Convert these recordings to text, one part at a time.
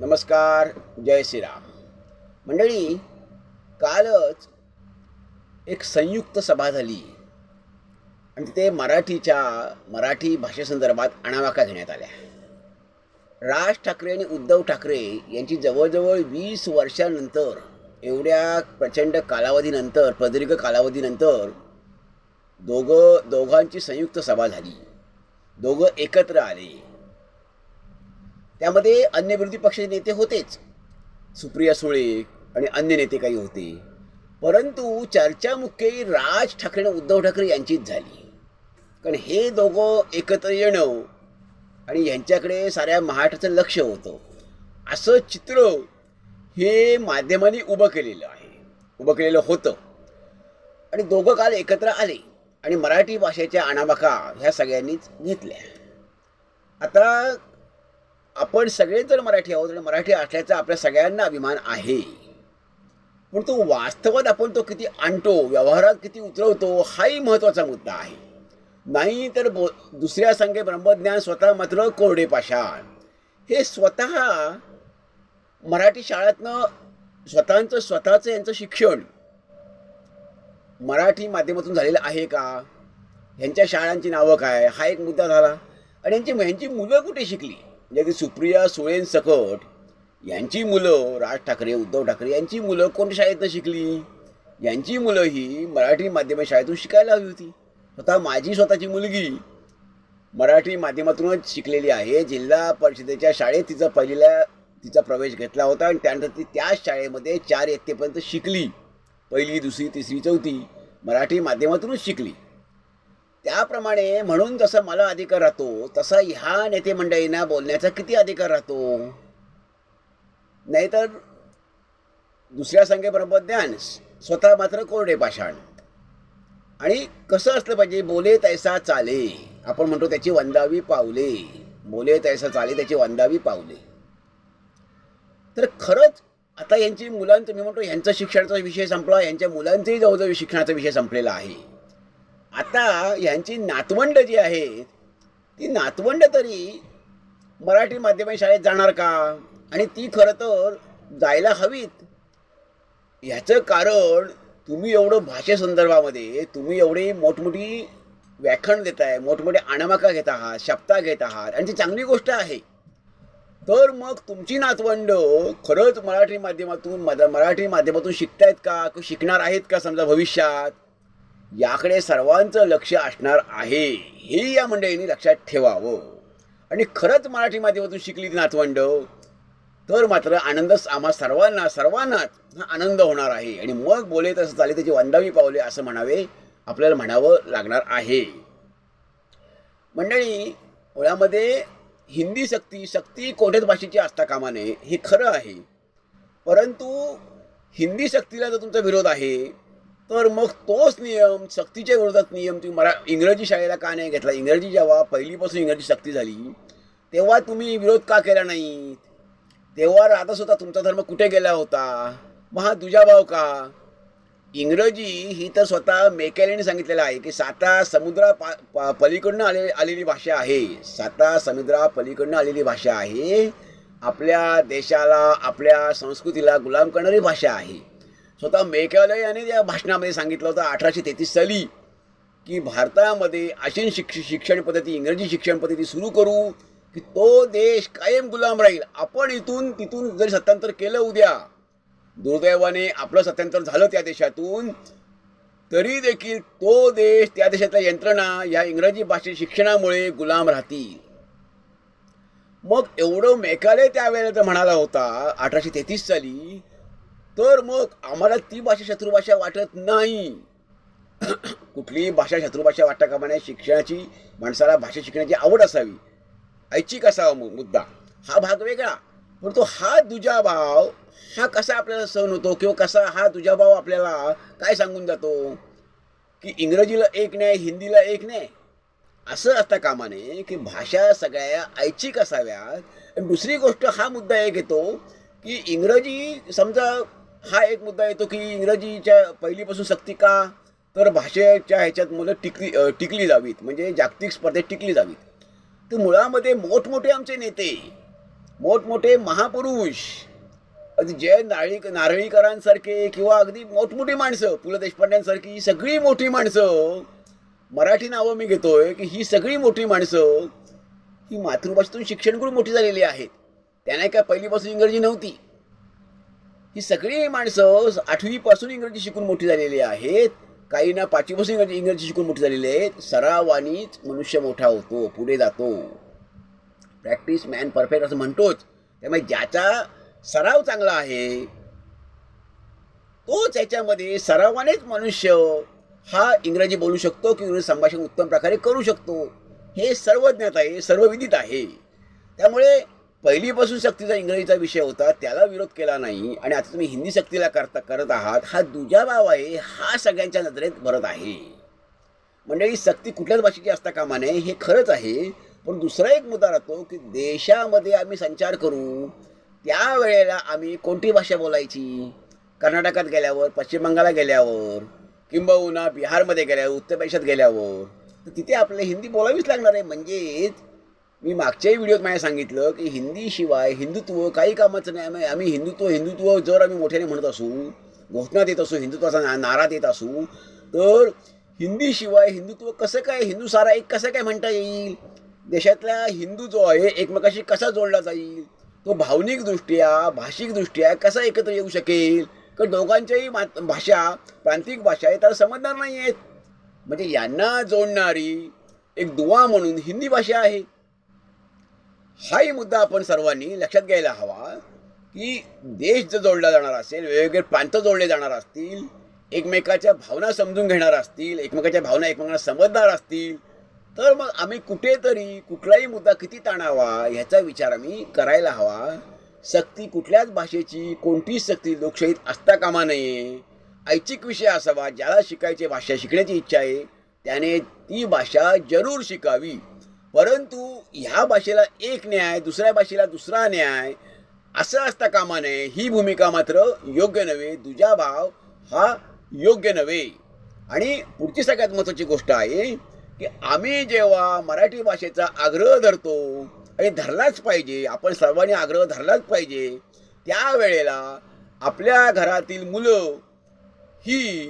नमस्कार जय श्रीराम. मंडळी कालच एक संयुक्त सभा झाली. आणि तिथे मराठीच्या मराठी भाषेसंदर्भात आणावाका घेण्यात आल्या. राज ठाकरे आणि उद्धव ठाकरे यांची जवळजवळ वीस वर्षानंतर एवढ्या प्रचंड कालावधीनंतर प्रदीर्घ कालावधीनंतर दोघं दोघांची संयुक्त सभा झाली. दोघं एकत्र आले. त्यामध्ये अन्य विरोधी पक्षाचे नेते होतेच. सुप्रिया सुळे आणि अन्य नेते काही होते. परंतु चर्चा मुख्य राज ठाकरे आणि उद्धव ठाकरे यांचीच झाली. कारण हे दोघं एकत्र येणं आणि यांच्याकडे साऱ्या महाराष्ट्राचं लक्ष होतं. असं चित्र हे माध्यमांनी उभं केलेलं आहे. उभं केलेलं होतं. आणि दोघं काल एकत्र आले आणि मराठी भाषेच्या आणाबाका ह्या सगळ्यांनीच घेतल्या. आता आपण सगळे जर मराठी आहोत आणि मराठी असल्याचा आपल्या सगळ्यांना अभिमान आहे. पण तो वास्तवात आपण तो किती आणतो व्यवहारात किती उतरवतो हाही महत्त्वाचा मुद्दा आहे. नाही तर बो दुसऱ्या संघे ब्रह्मज्ञान स्वतः मात्र कोरडे पाषाण. हे स्वतः मराठी शाळेतनं स्वतःचं स्वतःचं यांचं शिक्षण मराठी माध्यमातून झालेलं आहे का? ह्यांच्या शाळांची नावं काय? हा एक मुद्दा झाला. आणि यांची यांची मुलं कुठे शिकली? म्हणजे की सुप्रिया सुळेन सकट यांची मुलं राज ठाकरे उद्धव ठाकरे यांची मुलं कोणत्या शाळेतनं शिकली? यांची मुलं ही मराठी माध्यम शाळेतून शिकायला हवी होती. स्वतः माझी स्वतःची मुलगी मराठी माध्यमातूनच शिकलेली आहे. जिल्हा परिषदेच्या शाळेत तिचा पहिल्या तिचा प्रवेश घेतला होता आणि त्यानंतर ती त्याच शाळेमध्ये चार इयत्तेपर्यंत शिकली. पहिली दुसरी तिसरी चौथी मराठी माध्यमातूनच शिकली. त्याप्रमाणे म्हणून जसं मला अधिकार राहतो तसा ह्या नेते मंडळींना बोलण्याचा किती अधिकार राहतो? नाहीतर दुसऱ्या संघे ब्रह्मज्ञान स्वतः मात्र कोरडे पाषाण. आणि कसं असलं पाहिजे बोले तैसा चाले. आपण म्हणतो त्याची वंदावी पावले. बोले तैसा चाले त्याची वंदावी पावले. तर खरंच आता यांची मुलांचं मी म्हणतो यांचं शिक्षणाचा विषय संपला यांच्या मुलांचंही जवळजवळ शिक्षणाचा विषय संपलेला आहे. आता यांची नातवंड जी आहेत ती नातवंड तरी मराठी माध्यम शाळेत जाणार का? आणि ती खरं तर जायला हवीत. ह्याचं कारण तुम्ही एवढं भाषेसंदर्भामध्ये तुम्ही एवढी मोठमोठी व्याख्यान देताय मोठमोठे आणामाका घेत आहात शब्दा घेत आहात आणि ती चांगली गोष्ट आहे. तर मग तुमची नातवंड खरंच मराठी माध्यमातून मराठी माध्यमातून शिकतायत का? शिकणार आहेत का समजा भविष्यात? याकडे सर्वांचं लक्ष असणार आहे. हे या मंडळींनी लक्षात ठेवावं. आणि खरंच मराठी माध्यमातून शिकली ती नातवंड तर मात्र आनंद आम्हा सर्वांना सर्वांनाच हा आनंद होणार आहे. आणि मग बोले तसं चाले त्याची वंदावी पावले असं म्हणावे आपल्याला म्हणावं लागणार आहे. मंडळी मुळामध्ये हिंदी सक्ती सक्ती कोणत्याच भाषेची असता कामा नये हे खरं आहे. परंतु हिंदी सक्तीला जर तुमचा विरोध आहे तर मग तोच नियम सक्तीच्या विरोधात नियम तुम्ही मरा इंग्रजी शाळेला का नाही घेतला? इंग्रजी जेव्हा पहिलीपासून इंग्रजी सक्ती झाली तेव्हा तुम्ही विरोध का केला नाही? तेव्हा राहतच होता तुमचा धर्म कुठे गेला होता? मग हा दुजाभाव का? इंग्रजी ही तर स्वतः मेकेलेने सांगितलेलं आहे की साता समुद्रा पा पा पलीकडनं आले आलेली भाषा आहे. साता समुद्रा पलीकडनं आलेली भाषा आहे. आपल्या देशाला आपल्या संस्कृतीला गुलाम करणारी भाषा आहे. स्वतः मेघालय याने त्या भाषणामध्ये सांगितलं होतं अठराशे तेहतीस साली की भारतामध्ये आशियन शिक्ष शिक्षण पद्धती इंग्रजी शिक्षण पद्धती सुरू करू की तो देश कायम गुलाम राहील. आपण इथून तिथून जरी सत्तांतर केलं उद्या दुर्दैवाने आपलं सत्यांतर झालं त्या देशातून तरी देखील तो देश त्या देशातल्या यंत्रणा या इंग्रजी भाषे शिक्षणामुळे गुलाम राहतील. मग एवढं मेकाले त्यावेळेला तर म्हणाला होता अठराशे तेहतीस साली तर मग आम्हाला ती भाषा शत्रुभाषा वाटत नाही. कुठलीही भाषा शत्रुभाषा वाटता कामा नये शिक्षणाची माणसाला भाषा शिकण्याची आवड असावी. ऐच्छिक असावा मुद्दा. हा भाग वेगळा. पण तो हा दुजाभाव हा कसा आपल्याला सहन होतो किंवा कसा हा दुजाभाव आपल्याला काय सांगून जातो? की इंग्रजीला एक नाही हिंदीला एक नाही असं असता कामा नये की भाषा सगळ्या ऐच्छिक असाव्यात. दुसरी गोष्ट हा मुद्दा एक येतो की इंग्रजी समजा हा एक मुद्दा येतो की इंग्रजीच्या पहिलीपासून सक्ती का? तर भाषेच्या ह्याच्यात मुलं टिकली टिकली जावीत. म्हणजे जागतिक स्पर्धेत टिकली जावीत. तर मुळामध्ये मोठमोठे आमचे नेते मोठमोठे महापुरुष अगदी जय नारळी नारळीकरांसारखे किंवा अगदी मोठमोठी माणसं पु ल देशपांड्यांसारखी ही सगळी मोठी माणसं मराठी नावं मी घेतोय की ही सगळी मोठी माणसं ही मातृभाषेतून शिक्षण करून मोठी झालेली आहेत. त्यांना काय पहिलीपासून इंग्रजी नव्हती. ही सगळी माणसं आठवीपासून इंग्रजी शिकून मोठी झालेली आहेत. काही ना पाचवीपासून इंग्रजी इंग्रजी शिकून मोठी झालेली आहेत. सरावानीच मनुष्य मोठा होतो पुढे जातो. प्रॅक्टिस मॅन परफेक्ट असं म्हणतोच. त्यामुळे ज्याचा सराव चांगला आहे तोच याच्यामध्ये सरावानेच मनुष्य हा इंग्रजी बोलू शकतो की इंग्रजी संभाषण उत्तम प्रकारे करू शकतो. हे सर्वज्ञात आहे सर्वविदित आहे. त्यामुळे पहिलीपासून सक्तीचा इंग्रजीचा विषय होता त्याला विरोध केला नाही आणि आता तुम्ही हिंदी सक्तीला करता करत आहात हा दुजाभाव आहे हा सगळ्यांच्या नजरेत भरत आहे. मंडळी सक्ती कुठल्याच भाषेची असता कामा नये हे खरंच आहे. पण दुसरा एक मुद्दा राहतो की देशामध्ये आम्ही संचार करू त्यावेळेला आम्ही कोणती भाषा बोलायची? कर्नाटकात गेल्यावर पश्चिम बंगालला गेल्यावर किंबहुना बिहारमध्ये गेल्यावर उत्तर प्रदेशात गेल्यावर तर तिथे आपल्याला हिंदी बोलावीच लागणार आहे. म्हणजेच मी मागच्याही व्हिडिओत माझ्या सांगितलं की हिंदीशिवाय हिंदुत्व काही कामाचं नाही. आम्ही आम्ही हिंदुत्व हिंदुत्व जर आम्ही मोठ्याने म्हणत असू घोषणा देत असू हिंदुत्वाचा ना नारा देत असू तर हिंदीशिवाय हिंदुत्व कसं काय हिंदू सारा एक कसं काय म्हणता येईल? देशातला हिंदू जो आहे एकमेकाशी कसा जोडला जाईल? तो भावनिकदृष्ट्या भाषिकदृष्ट्या कसा एकत्र येऊ शकेल? तर दोघांच्याही मात भाषा प्रांतिक भाषा आहे त्याला समजणार नाही आहेत म्हणजे यांना जोडणारी एक दुवा म्हणून हिंदी भाषा आहे. हाही मुद्दा आपण सर्वांनी लक्षात घ्यायला हवा की देश जर जोडला जाणार असेल वेगवेगळे प्रांत जोडले जाणार असतील एकमेकाच्या भावना समजून घेणार असतील एकमेकाच्या भावना एकमेकांना समजणार असतील तर मग आम्ही कुठेतरी कुठलाही मुद्दा किती ताणावा ह्याचा विचार आम्ही करायला हवा. सक्ती कुठल्याच भाषेची कोणतीच सक्ती लोकशाहीत असता कामा नये. ऐच्छिक विषय असावा ज्याला शिकायची भाषा शिकण्याची इच्छा आहे त्याने ती भाषा जरूर शिकावी. परंतु ह्या भाषेला एक न्याय दुसऱ्या भाषेला दुसरा न्याय असं असता कामा नये ही भूमिका मात्र योग्य नव्हे दुजाभाव हा योग्य नव्हे. आणि पुढची सगळ्यात महत्त्वाची गोष्ट आहे की आम्ही जेव्हा मराठी भाषेचा आग्रह धरतो आणि धरलाच पाहिजे आपण सर्वांनी आग्रह धरलाच पाहिजे त्यावेळेला आपल्या घरातील मुलं ही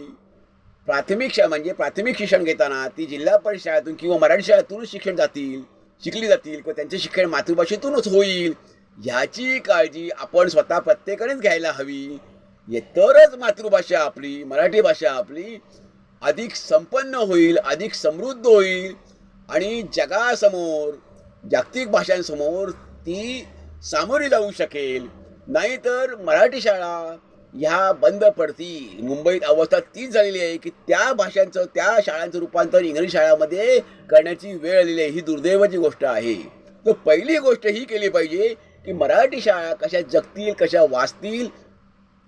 प्राथमिक शाळा म्हणजे प्राथमिक शिक्षण घेताना ती जिल्हा परिषद शाळेतून किंवा मराठी शाळेतूनच शिक्षण जातील शिकली जातील किंवा त्यांचे शिक्षण मातृभाषेतूनच होईल ह्याची काळजी आपण स्वतः प्रत्येकानेच घ्यायला हवी. हे तरच मातृभाषा आपली मराठी भाषा आपली अधिक संपन्न होईल अधिक समृद्ध होईल आणि जगासमोर जागतिक भाषांसमोर ती सामोरी जाऊ शकेल. नाहीतर मराठी शाळा ह्या बंद पडतील मुंबईत अवस्था तीच झालेली आहे की त्या भाषांचं त्या शाळांचं रूपांतर इंग्रजी शाळामध्ये करण्याची वेळ आलेली आहे. ही दुर्दैवाची गोष्ट आहे. तर पहिली गोष्ट ही केली पाहिजे की मराठी शाळा कशा जगतील कशा वाचतील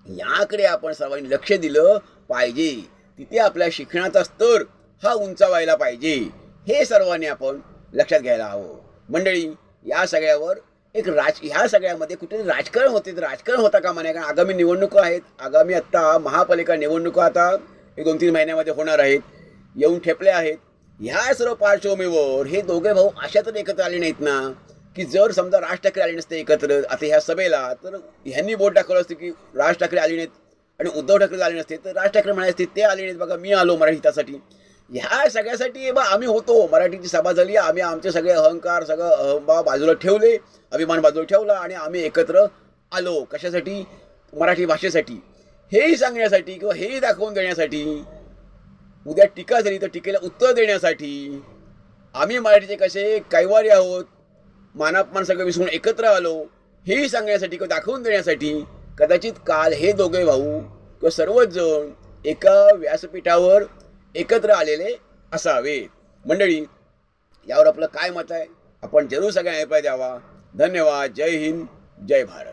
याकडे आपण सर्वांनी लक्ष दिलं पाहिजे. तिथे आपल्या शिक्षणाचा स्तर हा उंचावायला पाहिजे. हे सर्वांनी आपण लक्षात घ्यायला हवं. मंडळी या सगळ्यावर एक राज ह्या सगळ्यामध्ये कुठेतरी राजकारण होते. राजकारण होता का म्हणे? कारण आगामी निवडणुका आहेत. आगामी आत्ता महापालिका निवडणुका आता एक दोन तीन महिन्यामध्ये होणार आहेत. येऊन ठेपल्या आहेत. ह्या सर्व पार्श्वभूमीवर हे दोघे भाऊ अशा तर एकत्र आले नाहीत ना? की जर समजा राज ठाकरे आले नसते एकत्र आता ह्या सभेला तर ह्यांनी बोट दाखवलं असतं की राज ठाकरे आले नाहीत. आणि उद्धव ठाकरे आले नसते तर राज ठाकरे म्हणाले असते ते आले नाहीत. बघा मी आलो मराठी हितासाठी ह्या सगळ्यासाठी बा आम्ही होतो. मराठीची सभा झाली. आम्ही आमचे सगळे अहंकार सगळं अहंभाव बाजूला ठेवले. अभिमान बाजूला ठेवला आणि आम्ही एकत्र आलो. कशासाठी? मराठी भाषेसाठी. हेही सांगण्यासाठी किंवा हेही दाखवून देण्यासाठी उद्या टीका झाली तर टीकेला उत्तर देण्यासाठी आम्ही मराठीचे कसे कैवारी आहोत मानापमान सगळं विसरून एकत्र आलो हेही सांगण्यासाठी किंवा दाखवून देण्यासाठी कदाचित काल हे दोघे भाऊ किंवा सर्वच जण एका व्यासपीठावर एकत्र आलेले असावेत मंडळी यावर आपलं काय मत आहे? आपण जरूर सगळ्यांना अभिप्राय द्यावा. धन्यवाद. जय हिंद. जय भारत.